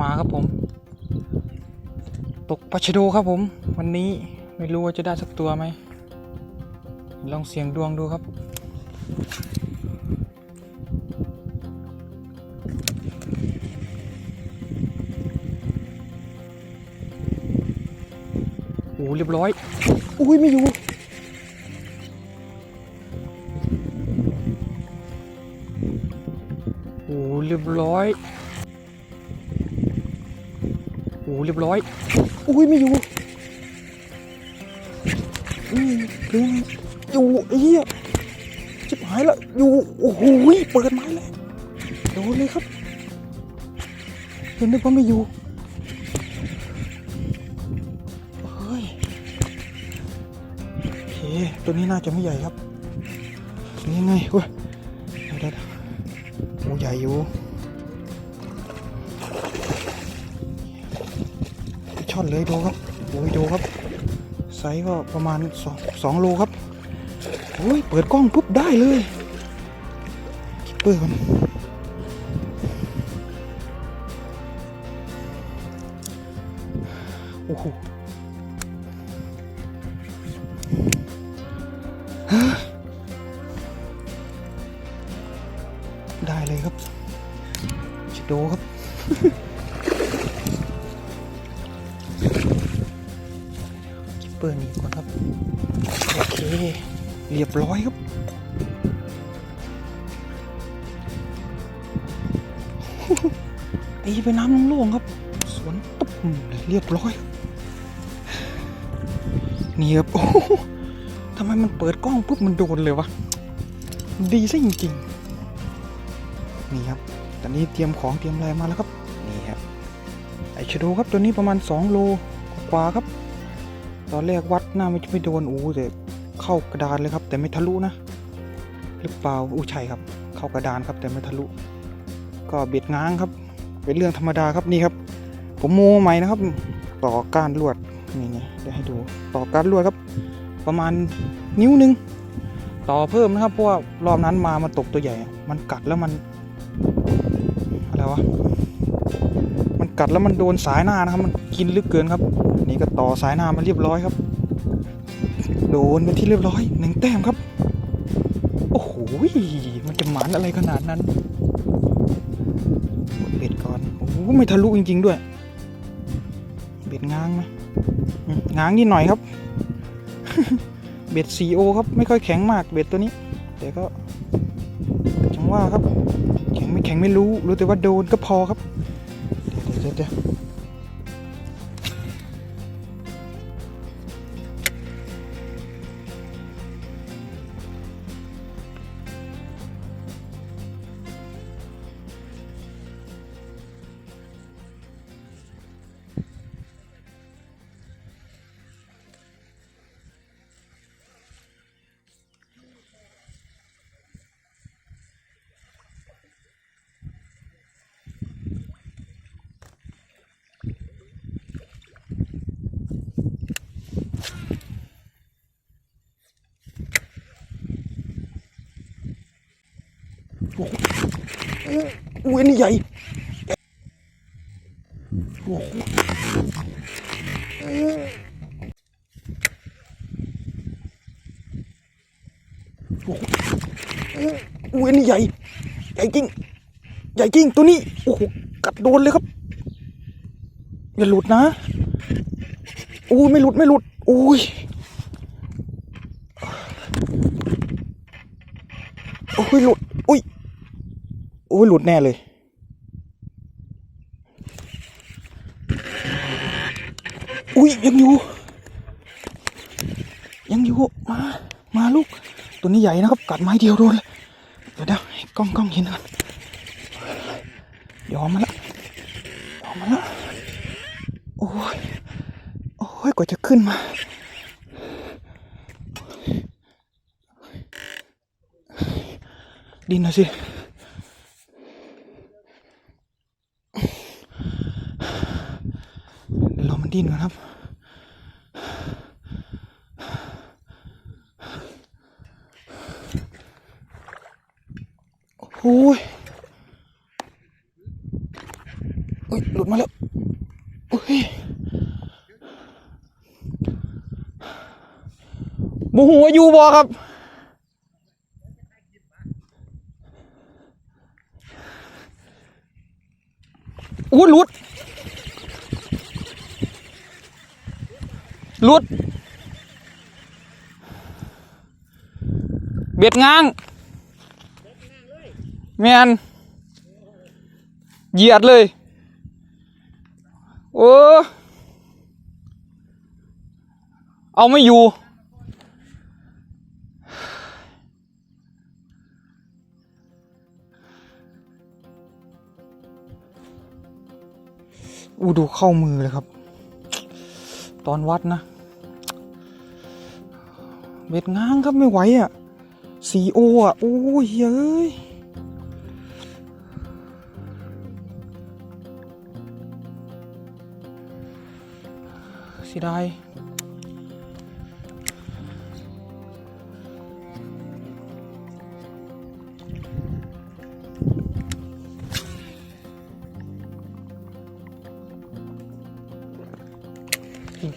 มาครับผม ตกปลาชะโดครับผม วันนี้ไม่รู้ว่าจะได้สักตัวไหม ลองเสี่ยงดวงดูครับ โอ้เรียบร้อย อุ้ยไม่อยู่โอ้เรียบร้อย เรียบร้อย อุ้ยไม่อยู่อืมองอยู่ไอ้เหี้ยจิบหายละอยู่ โอ้โหเปิดไม้เลยโดนเลยครับเห็นนึกว่าไม่อยู่เฮ้ยโอเคตัวนี้น่าจะไม่ใหญ่ครับ นี่ไงเว้ยเดี๋ยวเดี๋ยวเดี๋ยวโอ้ใหญ่อยู่ ช่อนเลยดูครับโอ้ยดูครับไซส์ก็ประมาณสองโลครับโอ้ยเปิดกล้องปุ๊บได้เลยคิปเปอร์ก่อน ตีไปน้ำโล่งครับ สวนตุ๊บเรียบร้อย นี่ครับโอ้โหทำไมมันเปิดกล้องปุ๊บมันโดนเลยวะ ดีซะจริงๆ นี่ครับ ตอนนี้เตรียมของเตรียมอะไรมาแล้วครับ นี่ครับไอชโดครับตัวนี้ประมาณ 2 โลกว่าครับ ตอนแรกวัดหน้าไม่ไม่โดนอู้แต่เข้ากระดานเลยครับ แต่ไม่ทะลุนะ หรือเปล่าอู้ใช่ครับ เข้ากระดานครับแต่ไม่ทะลุ ก็เบ็ดง้างครับ เป็นเรื่องธรรมดาครับนี่ครับ ผมโมใหม่นะครับ ต่อกานลวดนี่ไงเดี๋ยวให้ดูต่อกานลวดครับ ประมาณนิ้วหนึ่งต่อเพิ่มนะครับเพราะว่ารอบนั้นมามันตกตัวใหญ่ มันกัดแล้วมันอะไรวะมันกัดแล้วมันโดนสายหน้านะครับ มันกินลึกเกินครับ นี่ก็ต่อสายหน้ามาเรียบร้อยครับ โดนเป็นที่เรียบร้อยหนึ่งแต้มครับ โอ้โหมันจะหมานอะไรขนาดนั้น ไม่ทะลุจริง ๆ ด้วย เบ็ดง้างไหมง้างนิดหน่อยครับ เบ็ดซีโอครับ ไม่ค่อยแข็งมากเบ็ดตัวนี้ แต่ก็จังว่าครับ แข็งไม่แข็งไม่รู้ รู้แต่ว่าโดนก็พอครับ เดี๋ยวเดี๋ยวเดี๋ยว อุ้ยนี่ใหญ่โอ้โหโอ้โหอุ้ยนนี่ใหญ่ ใหญ่จริง ใหญ่จริงตัวนี้ โอ้โห กัดโดนเลยครับ อย่าหลุดนะอุ้ยไม่หลุดไม่หลุด อุ้ยโอ้ยหลุด อุ้ยหลุดแน่เลย อุ้ยยังอยู่ ยังอยู่ มา มาลูก ตัวนี้ใหญ่นะครับ กัดไม้เดียวโดนเลยเดี๋ยวเดี๋ยวกล้องกล้องเห็นก่อนยอมมาละยอมมาละโอ้ย โอ้ย กว่าจะขึ้นมา ดินน่อยสิ เดินก่อนครับ โอ้ยโอ้ยหลุดมาแล้วโอ้ยบูหัวอยู่บ่ครับอู้หลุด ลุด เบ็ดง้างแมนเหยียดเลย โอ้ เอาไม่อยู่ อูดูเข้ามือเลยครับ ตอนวัดนะ เบ็ดง้างครับไม่ไหวอะสีโออะ โอ้ยเย้ยเสียดาย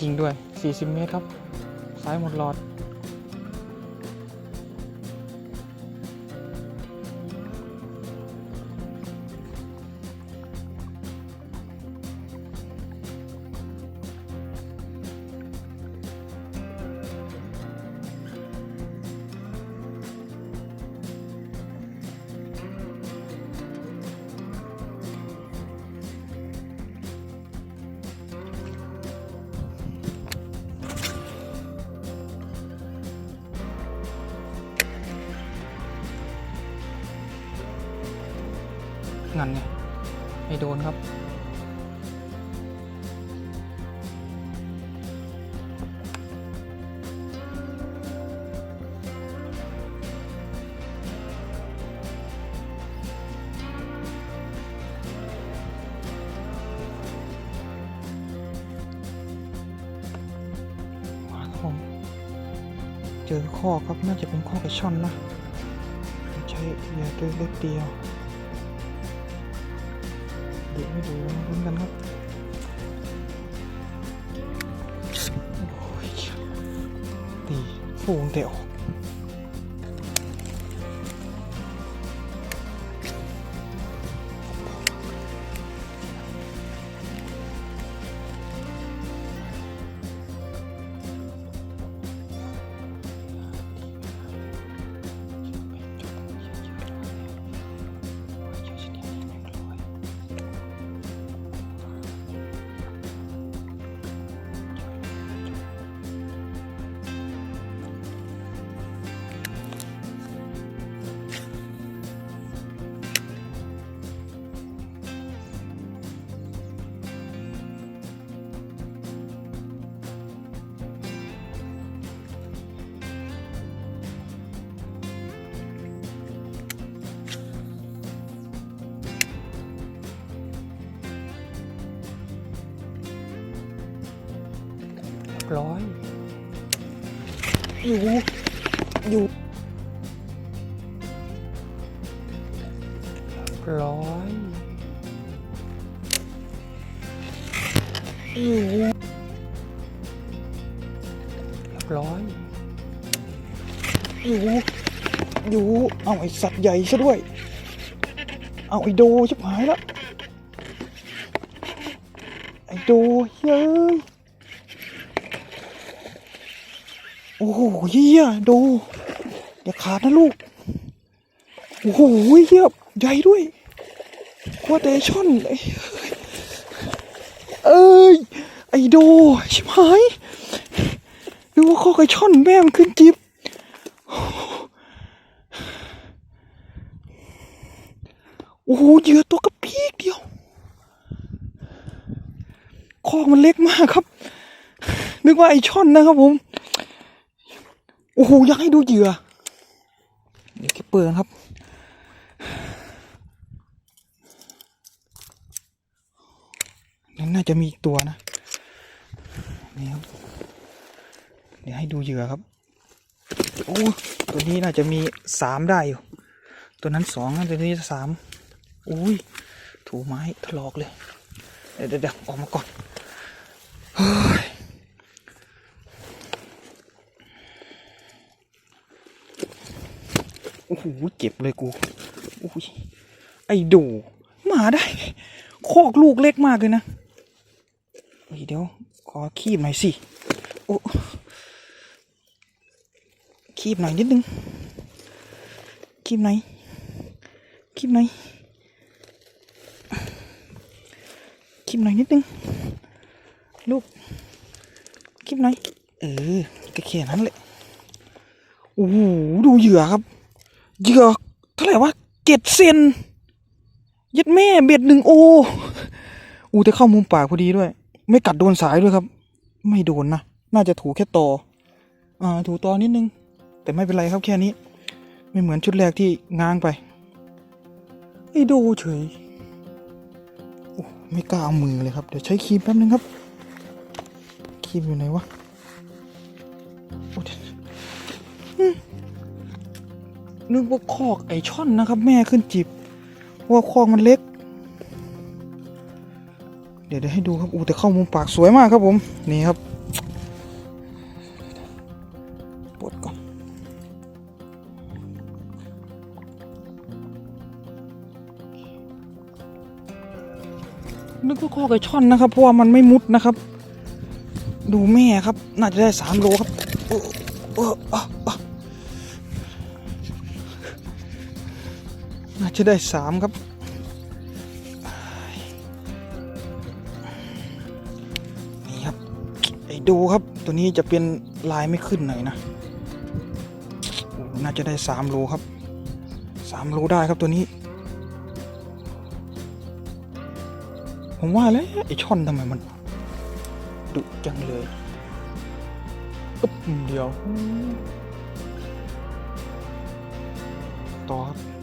จริงด้วย 40 เมตรครับ ซ้ายหมดหลอด นั่นไงไม่โดนครับผมเจอข้อครับ น่าจะเป็นข้อกระช่อนนะ ใช่เหยื่อตัวเล็กเดียว ไม่ดูมาลุ้นกันครับโอ้ยตีฟูงเต่ออก รียบร้อย อยู่ อยู่เรียบร้อยอยู่เรียบร้อยอยู่อยู่เอาไอสัตว์ใหญ่ซะด้วย เอาไอโดชิบหายแล้วไอโดเฮ้ย โอ้โหเฮียดูอย่าขาดนะลูก โอ้โหเฮียใหญ่ด้วยว่าแต่ช่อนเอ้ย ไอโดชิบหายดูว่าข้อไก่ช่อนแม่มันขึ้นจิบโอ้โหเหยื่อตัวกระพีกเดียวคอกมันเล็กมากครับ นึกว่าไอช่อนนะครับผม โอ้โหอยากให้ดูเหยื่อเดี๋ยวเปิดครับ นั่นน่าจะมีอีกตัวนะ นี่ครับ เดี๋ยวให้ดูเหยื่อครับ โอ้ตัวนี้น่าจะมีสามได้อยู่ ตัวนั้นสองตัวนี้สามอุ้ย ถูไม้ถลอกเลย เดี๋ยวเดี๋ยวออกมาก่อนเฮ้ย โอ้โหเจ็บเลยกูโอ้ยไอ้ดูมาได้คอกลูกเล็กมากเลยนะเฮ้ยเดี๋ยวขอคีบหน่อยสิโอ้คีบหน่อยนิดนึงคีบไหนอยคีบไหนอยคีบหน่อยนิดนึงลูกคีบหน่อยเออก็แค่นั้นแหละโอ้โหดูเหยื่อครับ เหยื่อเท่าไหร่วะเจ็ดเซนยัดแม่เบ็ดหนึ่งโออูแต่เข้ามุมปากพอดีด้วย ไม่กัดโดนสายด้วยครับ ไม่โดนนะ น่าจะถูแค่ตออ่าถูตอนิดนึง แต่ไม่เป็นไรครับแค่นี้ ไม่เหมือนชุดแรกที่ง้างไปไอ้โดเฉยโอ้ไม่กล้าเอามือเลยครับ เดี๋ยวใช้ครีมแป๊บนึงครับครีมอยู่ไหนวะโอ้ นึกว่าคอกไอช่อนนะครับ แม่ขึ้นจิบ ว่าคอกมันเล็ก เดี๋ยวเดี๋ยวให้ดูครับอู้แต่เข้ามุมปากสวยมากครับผม นี่ครับปวดก่อนนึกว่าคอไก่ช่อนนะครับ เพราะว่ามันไม่มุดนะครับ ดูแม่ครับ น่าจะได้สามโลครับ จะได้สามครับ นี่ครับ ไอ้ดูครับ ตัวนี้จะเป็นลายไม่ขึ้นหน่อยนะ น่าจะได้สามโลครับสามโลได้ครับตัวนี้ ผมว่าแล้วไอ้ช่อนทำไมมันดุจังเลยอึ๊บเดียว ต่อครับ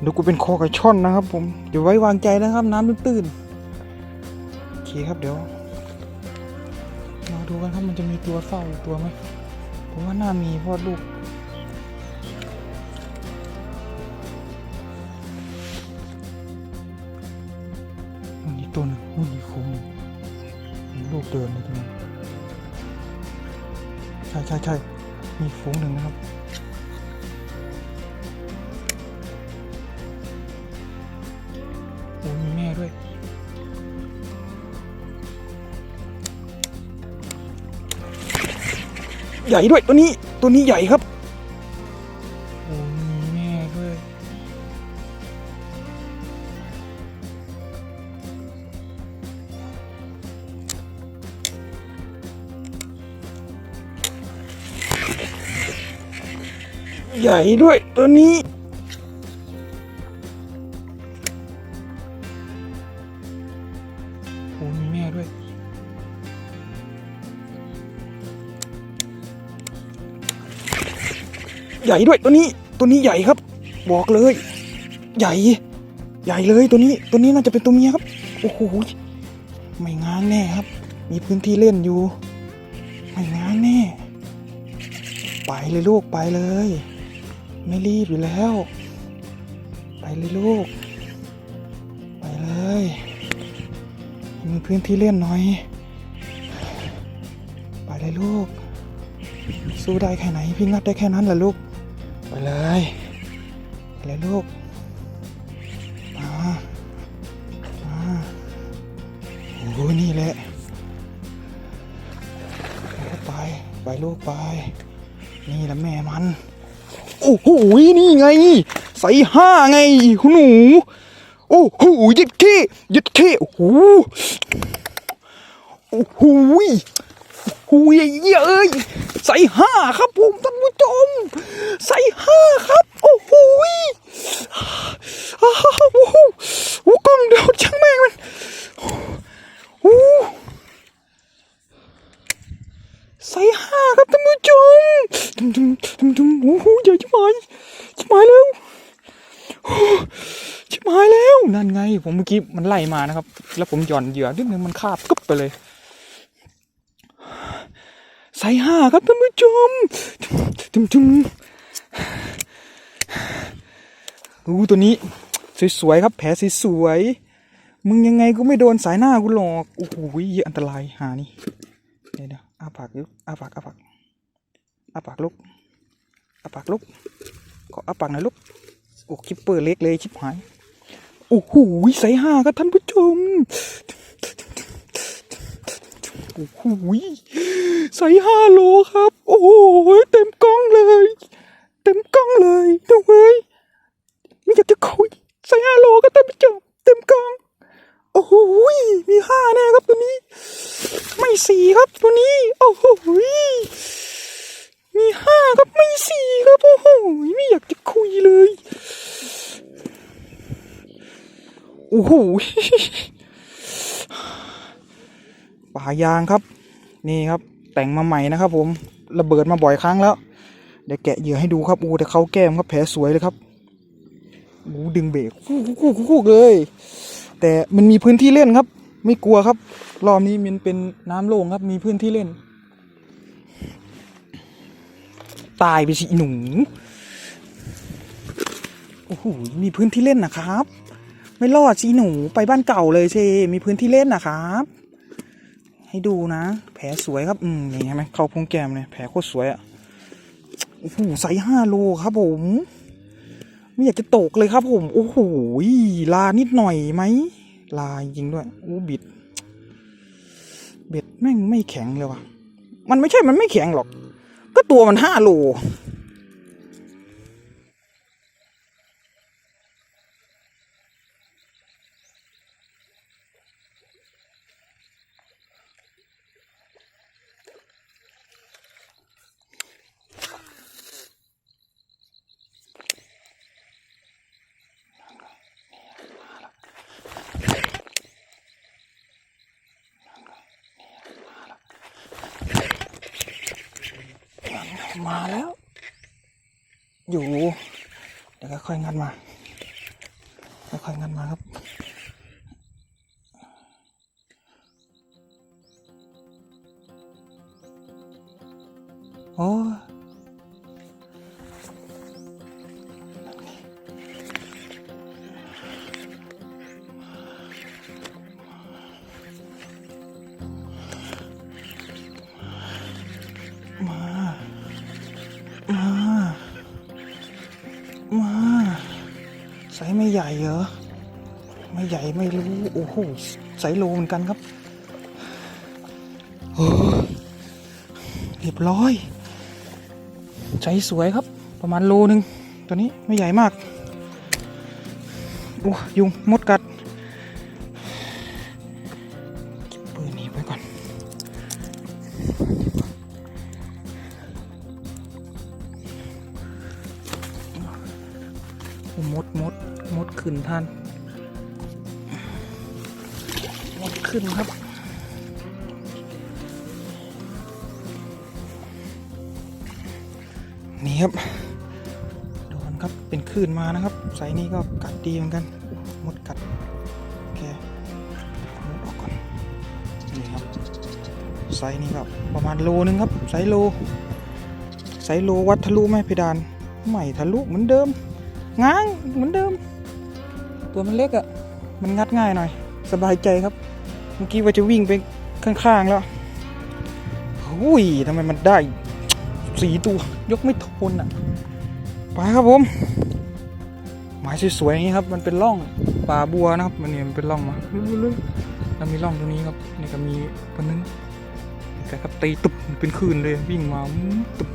เดี๋ยวกูเป็นคอไก่ช่อนนะครับ ผม เดี๋ยวไว้วางใจนะครับ น้ำตื้นๆโอเคครับเดี๋ยวมาดูกันครับมันจะมีตัวเฝ้าตัวไหมผมว่าน่ามีเพราะลูกมันมีตัวหนึ่งมันมีฟูงหนึ่งมีลูกเดินเลยตรงนี้ใช่ใช่ใช่มีฟูงหนึ่งนะครับ ใหญ่ด้วยตัวนี้ตัวนี้ใหญ่ครับโอ้มีแม่ด้วยใหญ่ด้วยตัวนี้ ใหญ่ด้วยตัวนี้ตัวนี้ใหญ่ครับ บอกเลย ใหญ่ ใหญ่เลยตัวนี้ ตัวนี้น่าจะเป็นตัวเมียครับโอ้โหไม่ง้างแน่ครับ มีพื้นที่เล่นอยู่ ไม่ง้างแน่ ไปเลยลูกไปเลย ไม่รีบอยู่แล้ว ไปเลยลูก ไปเลยมีพื้นที่เล่นหน่อย ไปเลยลูก สู้ได้แค่ไหนพี่งัดได้แค่นั้นแหละลูก เลยไปเลยลูกมามาโอ้โหนี่แหละไปไปลูกไป นี่แหละแม่มัน โอ้โหนี่ไง ใส่ห้าไงคุณหนู โอ้โหยึดขี้ยึดขี้โอ้โหโอ้โหหุยเยอะเอ้ย ใส่ห้าครับผมท่านผู้ชม ใส่ห้าครับ โอ้โหอ้าวโอ้โหโอ้กล้องเดี๋ยวช่างแม่งมันโอ้ใส่ห้าครับท่านผู้ชมทุมทุมทุมทุมโอ้โหใหญ่ชิบหายชิบหายแล้วชิบหายแล้วนั่นไง ผมเมื่อกี้มันไล่มานะครับ แล้วผมหย่อนเหยื่อนิดนึงมันคาบกึ๊บไปเลย ใส่ห้าครับท่านผู้ชมจุ่มจุ่มอู้ตัวนี้ สวยๆครับ แผลสวยๆมึงยังไงก็ไม่โดนสายหน้ากูหรอกโอ้โหยอันตรายหานี่เดี๋ยวเดี๋ยวอาปากลุกอาปากอาปากอาปากลุกอาปากลุกขออาปากหน่อยลุกโอ้คิปเปอร์เล็กเลยชิบหายโอ้โหสายห้าครับท่านผู้ชม โอ้โหสายห้าโลครับ โอ้โหเต็มกล้องเลย เต็มกล้องเลยดูเว้ยไม่อยากจะคุยใส่ห้าโลก็เต็มจบเต็มกล้อง โอ้โหมีห้าแน่ครับตัวนี้ ไม่สี่ครับตัวนี้ โอ้โหมีห้าครับไม่สี่ครับโอ้โหไม่อยากจะคุยเลย โอ้โหายางครับ นี่ครับแต่งมาใหม่นะครับ ผมระเบิดมาบ่อยครั้งแล้ว เดี๋ยวแกะเหยื่อให้ดูครับอ้แต่เขาแก้มครับแผลสวยเลยครับอ้ดึงเบรกคู่คู่คู่เลย แต่มันมีพื้นที่เล่นครับ ไม่กลัวครับ รอบนี้มันเป็นน้ำโล่งครับ มีพื้นที่เล่น ตายไปสิหนูโอ้โหมีพื้นที่เล่นนะครับ ไม่รอดสิหนูไปบ้านเก่าเลยเช มีพื้นที่เล่นนะครับ ให้ดูนะ แผลสวยครับ อืมนี่ใช่ไหมเข้าพุงแก้มเลยแผลโคตรสวยอะโอ้โหไซส์ห้าโลครับผม ไม่อยากจะตกเลยครับผม โอ้โหลานิดหน่อยไหม ลาจริงด้วยโอ้บิด เบ็ดแม่งไม่แข็งเลยว่ะ มันไม่ใช่มันไม่แข็งหรอก ก็ตัวมันห้าโล มาแล้ว อยู่ เดี๋ยวค่อยๆ งัดมาค่อยๆงัดมาครับ หไซส์โลเหมือนกันครับโอ้เรียบร้อยใจสวยครับ ประมาณโลนึงตัวนี้ไม่ใหญ่มากโอ้ยุงมดกัดปืนนี้ไปก่อนมดมดมดขึ้นท่าน ขึ้นครับนี่ครับโดนครับเป็นคลื่นมานะครับไซส์นี้ก็กัดดีเหมือนกันมดกัดโอเคมดออกก่อนนี่ครับไซส์นี้ก็ประมาณโลนึงครับไซส์โลไซส์โลวัดทะลุไหมเพดานไม่ทะลุเหมือนเดิมง้างเหมือนเดิม ตัวมันเล็กอะ่ะมันงัดง่ายหน่อย สบายใจครับ เมื่อกี้ว่าจะวิ่งไปข้างๆแล้วหุยทำไมมันได้สีตัวยกไม่ทนอะ่ะไปครับผมหมายสวยๆอย่างนี้ครับ มันเป็นร่องป่าบัวนะครับ มันเนี่ยมันเป็นร่องมาลึกๆแล้วมีร่องตรงนี้ครับนี่ก็มีคนนึงแต่ครับตีตุบเป็นคืนเลยวิ่งมาตุบ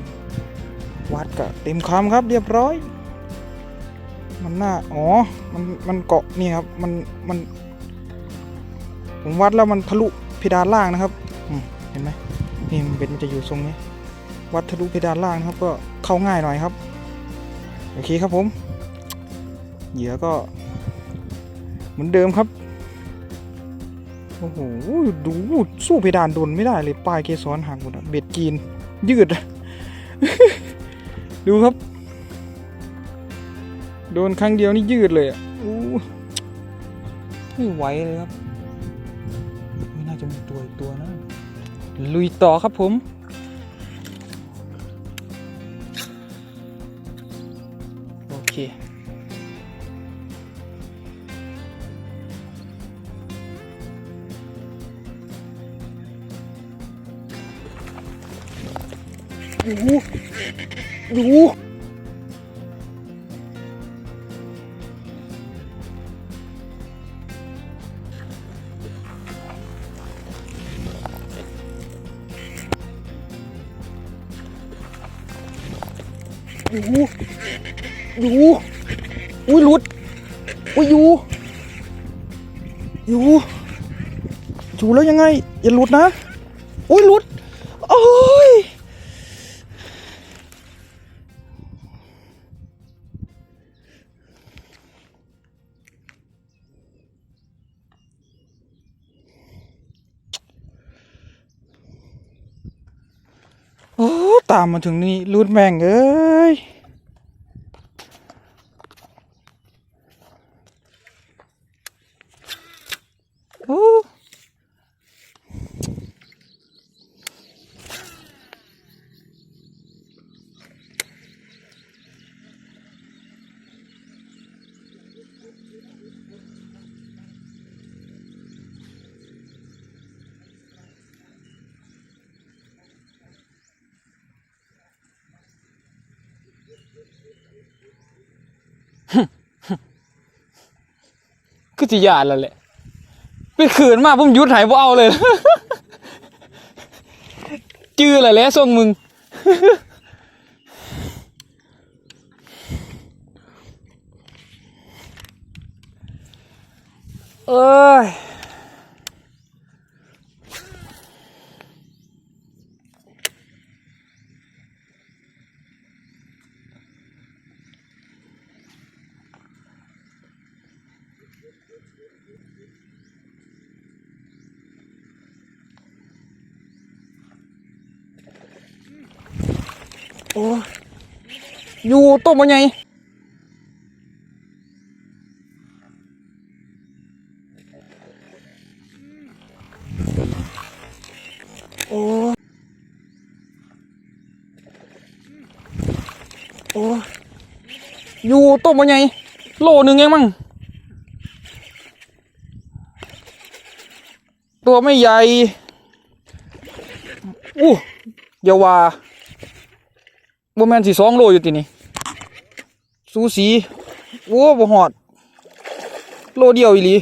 วัดกะเต็มคำครับ เรียบร้อย มันหน่าอ๋อมันมันเกาะนี่ครับ มันมัน ผมวัดแล้วมันทะลุเพดานล่างนะครับเห็นไหมนี่มันเป็นมันจะอยู่ทรงนี้ วัดทะลุเพดานล่างนะครับ ก็เข้าง่ายหน่อยครับโอเคครับผมเหยื่อก็ เหมือนเดิมครับโอ้โหดูสู้เพดานโดนไม่ได้เลยปลายเกสรหักหมดอะเบ็ดจีน ยืด ดูครับ โดนครั้งเดียวนี่ยืดเลยอะอู้ไม่ไหวเลยครับ จะมีตัวตัวนะ ลุยต่อครับผม โอเค ดูดู ยังไง อย่าหลุดนะ อุ้ยหลุด โอ้ยโอ้ตามมาถึงนี่รุดแม่งเอ้ สิยานแล้วแหละไปขืนมาผมยุดหายบ่เอาเลย จื้ออะไรแล้วส่งมึง เอ้ย โอ้อยู่ต้มมันไงโอ้โอ้อยู่ต้มมันไงโลหนึ่งเองมั้งตัวไม่ใหญ่อู้อย่าว่า บ่แม่นสิสองโลอยู่ตินี่สูสีโอ้บ่หอด โลเดียวอีหลี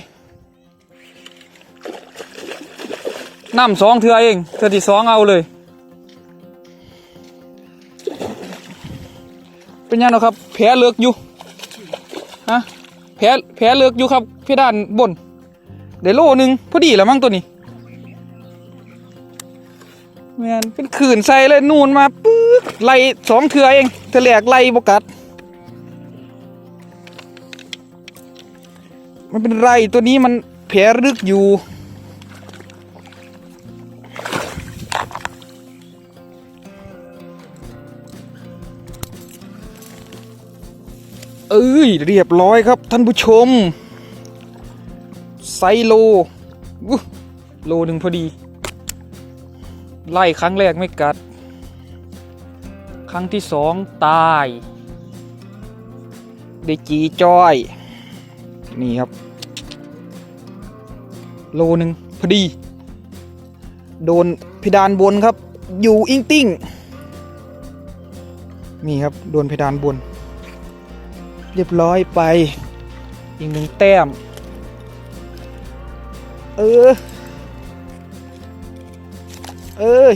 น้ำสองเทือเองเทือที่สองเอาเลย เป็นยังเนะครับ แผลเลือกอยู่ฮะแผลแผลเลือกอยู่ครับเพดานบนได้โลหนึงพอดีแล้วมั้งตัวนี้ แมนเป็นขื่นใส่เลยนูนมาปึ๊กไล่สองเถื่อเองเถื่อแหลกไล่บกัด มันเป็นไรตัวนี้มันแผลลึกอยู่เอ้ยเรียบร้อยครับท่านผู้ชม ไซโล โลหนึ่งพอดี ไล่ครั้งแรกไม่กัด ครั้งที่สองตาย ได้จีจ้อย นี่ครับ โลหนึ่งพอดี โดนเพดานบนครับ อยู่อิงติ้ง นี่ครับ โดนเพดานบน เรียบร้อยไป อีกหนึ่งแต้ม เออ เอ้ย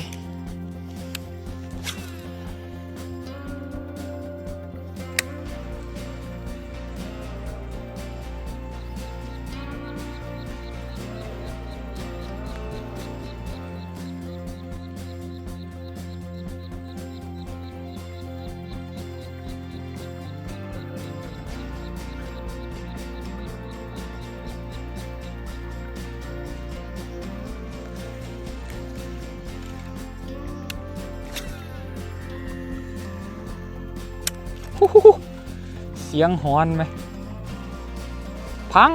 สียงหอนไหมพัง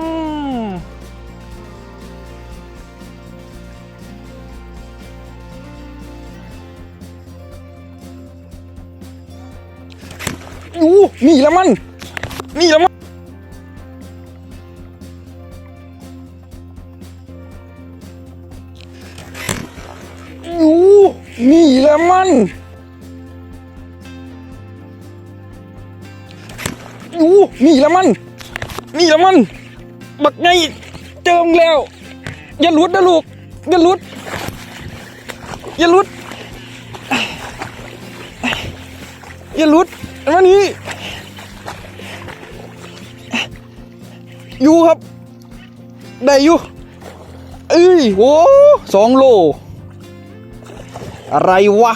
อู้นี่แล้วมัน นี่แล้วมันอู้นี่แล้วมัน นี่ละมัน นี่ละมัน บักไงเจิมแล้ว อย่าลุดนะลูก อย่าลุด อย่าลุด อย่าลุดมานี่อยู่ครับ ได้อยู่ เอ้ยโว้สองโล อะไรวะ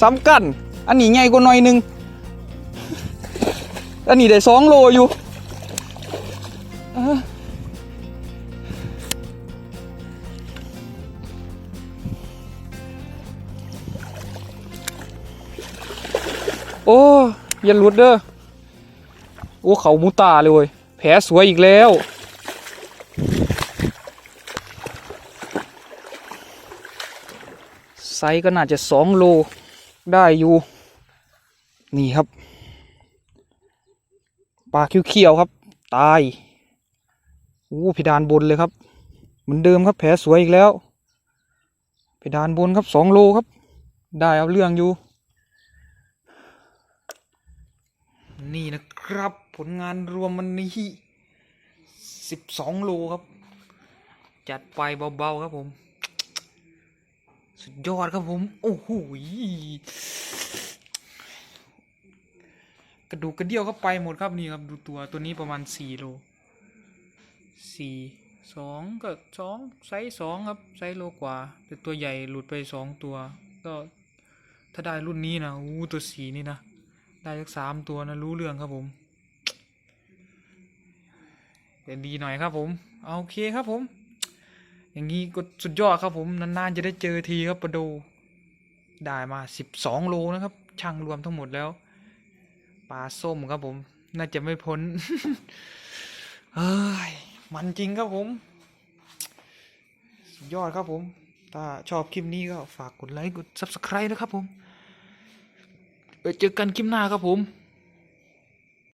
ซ้ำกัน อันนี้ใหญ่กว่าหน่อยหนึง อันนี้ได้สองโลอยู่โอ้ย่าหลุดเด้อ โอ้เขามูตาเลย แผลสวยอีกแล้วไซส์ก็น่าจะสองโล ได้อยู่ นี่ครับ ปลาเขียวๆครับ ตายโอ้เพดานบนเลยครับ เหมือนเดิมครับแผลสวยอีกแล้ว เพดานบนครับสองโลครับ ได้เอาเรื่องอยู่ นี่นะครับ ผลงานรวมวันนี้สิบสองโลครับ จัดไปเบาๆครับผม สุดยอดครับผม โอ้โหกระดูกกระเดี่ยวก็ไปหมดครับนี่ครับ ดูตัวตัวนี้ประมาณสี่โลสี่สองก็สองไซส์สองครับไซส์โลกว่า แต่ตัวใหญ่หลุดไปสองตัว ก็ถ้าได้รุ่นนี้นะอู้ตัวสีนี่นะ ได้สักสามตัวนะรู้เรื่องครับผมแต่ดีหน่อยครับผม โอเคครับผม อย่างนี้ก็สุดยอดครับผมนานๆจะได้เจอทีครับประโดได้มาสิบสองโลนะครับ ช่างรวมทั้งหมดแล้วปลาส้มครับผม น่าจะไม่พ้นเฮ้ยมันจริงครับผม สุดยอดครับผม ถ้าชอบคลิปนี้ก็ฝากกดไลค์กด subscribe นะครับผม ไปเจอกันคลิปหน้าครับผม